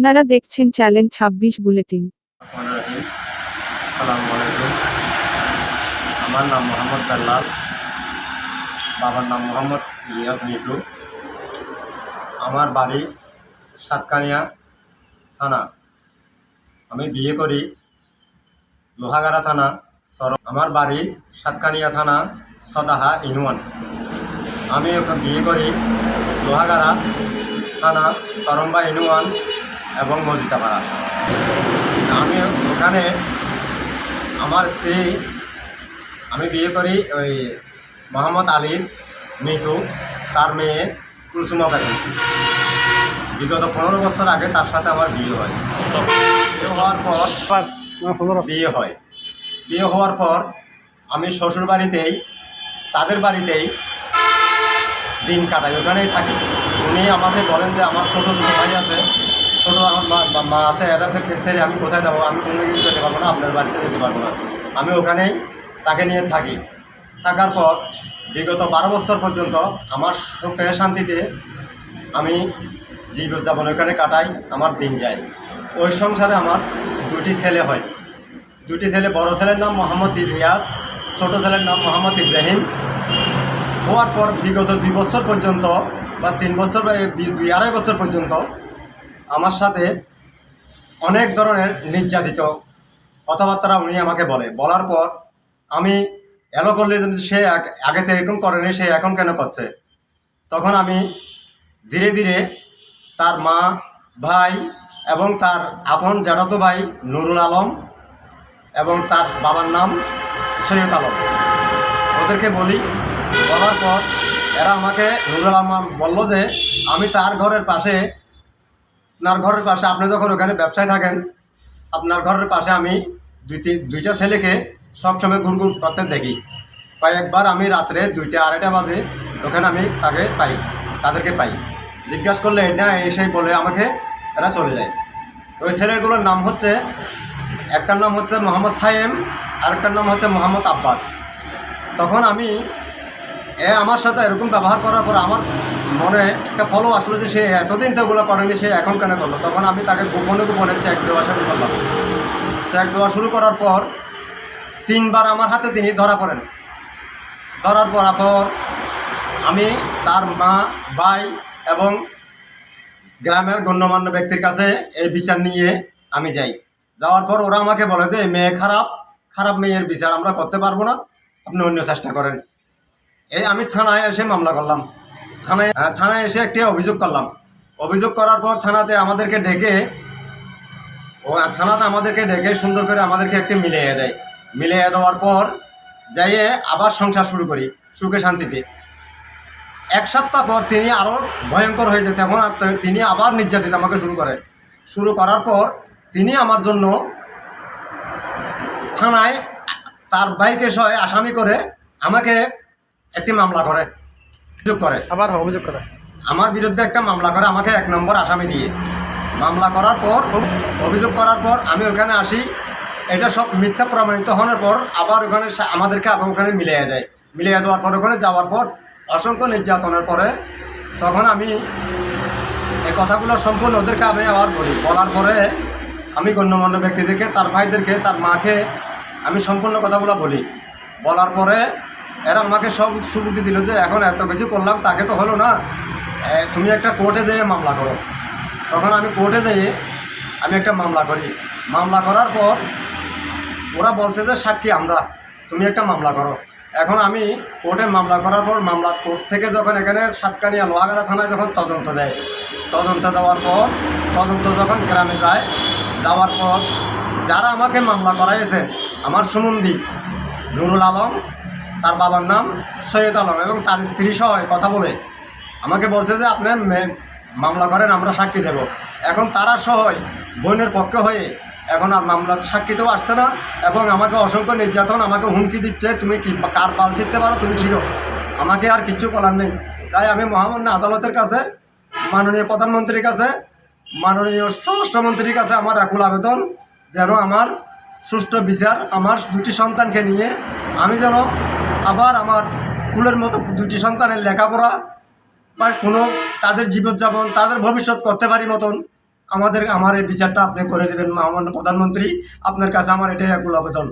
আপনারা দেখছেন চ্যালেঞ্জ ছাব্বিশ বুলেটিন। আমার নাম মোহাম্মদ বেল্লাল বাবার নাম মোহাম্মদ ইলিয়াস মিটু আমার বাড়ি সাতকানিয়া থানা। আমি বিয়ে করি লোহাগাড়া থানা, সর আমার বাড়ি সাতকানিয়া থানা, সদাহা ইনুয়ান আমি ওখানে বিয়ে করি লোহাগাড়া থানা, সরম্বা ইনুয়ান এবং মজিতাপাড়া আমি ওখানে আমার স্ত্রী, আমি বিয়ে করি ওই মোহাম্মদ আলীর মৃত্যু তার মেয়ে কুলসুমা বেগম বিগত পনেরো বছর আগে তার সাথে আমার বিয়ে হয়। বিয়ে হওয়ার পর বিয়ে হয়। বিয়ে হওয়ার পর আমি শ্বশুর বাড়িতেই, তাদের বাড়িতেই দিন কাটাই। ওখানেই থাকি। উনি আমাকে বলেন যে আমার ছোটো ছোটো ভাই আছে ছোটো আমার মা মা আছে এটাতে ছেড়ে আমি কোথায় যাব? আমি কোনো কিছু যেতে পারব না, আপনার বাড়িতে যেতে পারব না। আমি ওখানেই তাকে নিয়ে থাকি। থাকার পর বিগত বারো বছর পর্যন্ত আমার সুখে শান্তিতে আমি জীবনযাপন ওখানে কাটাই, আমার দিন যায়। ওই সংসারে আমার দুটি ছেলে হয়। দুটি ছেলে, বড় ছেলের নাম মোহাম্মদ ইলিয়াস, ছোট ছেলের নাম মোহাম্মদ ইব্রাহিম। হওয়ার পর বিগত দুই বছর পর্যন্ত বা তিন বছর বা দুই আড়াই বছর পর্যন্ত আমার সাথে অনেক ধরনের নির্যাতিত কথাবার্তা উনি আমাকে বলে। বলার পর আমি এলো করলে সে আগ- তো এরকম করেনি, সে এখন কেন করছে? তখন আমি ধীরে ধীরে তার মা, ভাই এবং তার আপন জ্যাঠাতো ভাই নুরুল আলম এবং তার বাবার নাম সৈয়দ আলম। ওদেরকে বলি, বলার পর এরা আমাকে নুরুল আলম বলল যে, আমি তার ঘরের পাশে আপনার ঘরের পাশে আপনি যখন ওখানে ব্যবসায় থাকেন, আপনার ঘরের পাশে আমি দুই তিন দুইটা ছেলেকে সবসময় ঘুরঘুর করতে দেখি। কয়েকবার আমি রাত্রে দুইটা, আড়াইটা বাজে ওখানে আমি তাকে পাই, তাদেরকে পাই। জিজ্ঞাসা করলে এটা এসে বলে আমাকে এরা চলে যায়। ওই ছেলেগুলোর নাম হচ্ছে, একটার নাম হচ্ছে মোহাম্মদ সাইম আরেকটার নাম হচ্ছে মোহাম্মদ আব্বাস। তখন আমি, এ আমার সাথে এরকম ব্যবহার করার পর আমার মনে একটা ফলো আসলো যে সে এতদিন তো ওগুলো করেনি, সে এখন কেন করল? তখন আমি তাকে গোপনে গোপনে চেক দেওয়া শুরু করলাম। চেক দেওয়া শুরু করার পর তিনবার আমার হাতে তিনি ধরা পড়েন। ধরার পর পর আমি তার মা, ভাই এবং গ্রামের গণ্যমান্য ব্যক্তির কাছে এই বিচার নিয়ে আমি যাই। যাওয়ার পর ওরা আমাকে বলে যে মেয়ে খারাপ খারাপ মেয়ের বিচার আমরা করতে পারব না, আপনি অন্য চেষ্টা করেন। এই আমি থানায় এসে মামলা করলাম। থানায় থানায় এসে একটি অভিযোগ করলাম। অভিযোগ করার পর থানাতে আমাদেরকে ডেকে, ও থানাতে আমাদেরকে ডেকে সুন্দর করে আমাদেরকে একটি মিলিয়ে দেয়। মিলিয়ে দেওয়ার পর যাইয়ে আবার সংসার শুরু করি, সুখে শান্তিতে। এক সপ্তাহ পর তিনি আরও ভয়ঙ্কর হয়ে যায় তখন তিনি আবার নির্যাতিত আমাকে শুরু করে। শুরু করার পর তিনি আমার জন্য থানায় তার বাইকে সহ আসামি করে আমাকে একটি মামলা করে অভিযোগ করে। আবার অভিযোগ করে। আমার বিরুদ্ধে একটা মামলা করে আমাকে এক নম্বর আসামি দিয়ে। মামলা করার পর অভিযোগ করার পর আমি ওখানে আসি। এটা সব মিথ্যা প্রমাণিত হওয়ার পর আবার ওখানে আমাদেরকে আবার ওখানে মিলিয়ে দেয়। মিলিয়ে দেওয়ার পর ওখানে যাওয়ার পর অসংখ্য নির্যাতনের পরে তখন আমি এই কথাগুলো সম্পূর্ণ ওদেরকে আমি আবার বলি। বলার পরে আমি গণ্যমান্য ব্যক্তিদেরকে তার ভাইদেরকে তার মাকে আমি সম্পূর্ণ কথাগুলো বলি। বলার পরে এরা আমাকে সব সুবিধি দিল যে এখন এত কিছু করলাম, তাকে তো হলো না। তুমি একটা কোর্টে যেয়ে মামলা করো। তখন আমি কোর্টে যেয়ে আমি একটা মামলা করি। মামলা করার পর ওরা বলছে যে, সাক্ষী আমরা, তুমি একটা মামলা করো। এখন আমি কোর্টে মামলা করার পর মামলা কোর্ট থেকে যখন এখানে সাতকানিয়া লোহাগাড়া থানায় যখন তদন্ত দেয়, তদন্ত দেওয়ার পর, তদন্ত যখন গ্রামে যায়, যাওয়ার পর যারা আমাকে মামলা করাইয়েছেন আমার সুমন্দি নুরুল আলম তার বাবার নাম সৈয়দ আলম এবং তার স্ত্রী সহ কথা বলে। আমাকে বলছে যে, আপনি মামলা করেন, আমরা সাক্ষী দেব। এখন তারা সহ বোনের পক্ষে হয়ে এখন আর মামলার সাক্ষীতেও আসছে না এবং আমাকে অসংখ্য নির্যাতন, আমাকে হুমকি দিচ্ছে, তুমি কি কার পাল ছিটতে পারো? তুমি ছিল আমাকে আর কিচ্ছু বলার নেই। তাই আমি মহামান্য আদালতের কাছে, মাননীয় প্রধানমন্ত্রীর কাছে, মাননীয় স্বরাষ্ট্রমন্ত্রীর কাছে আমার আকুল আবেদন যেন আমার সুষ্ঠু বিচার, আমার দুটি সন্তানকে নিয়ে আমি যেন আবার আমার ফুলের মতো দুটি সন্তানের লেখাপড়া বা কোনো তাদের জীবনযাপন, তাদের ভবিষ্যৎ করতে পারি মতন আমাদের, আমার এই বিচারটা আপনি করে দেবেন আমার প্রধানমন্ত্রী, আপনার কাছে আমার এটাই একগুলো আবেদন।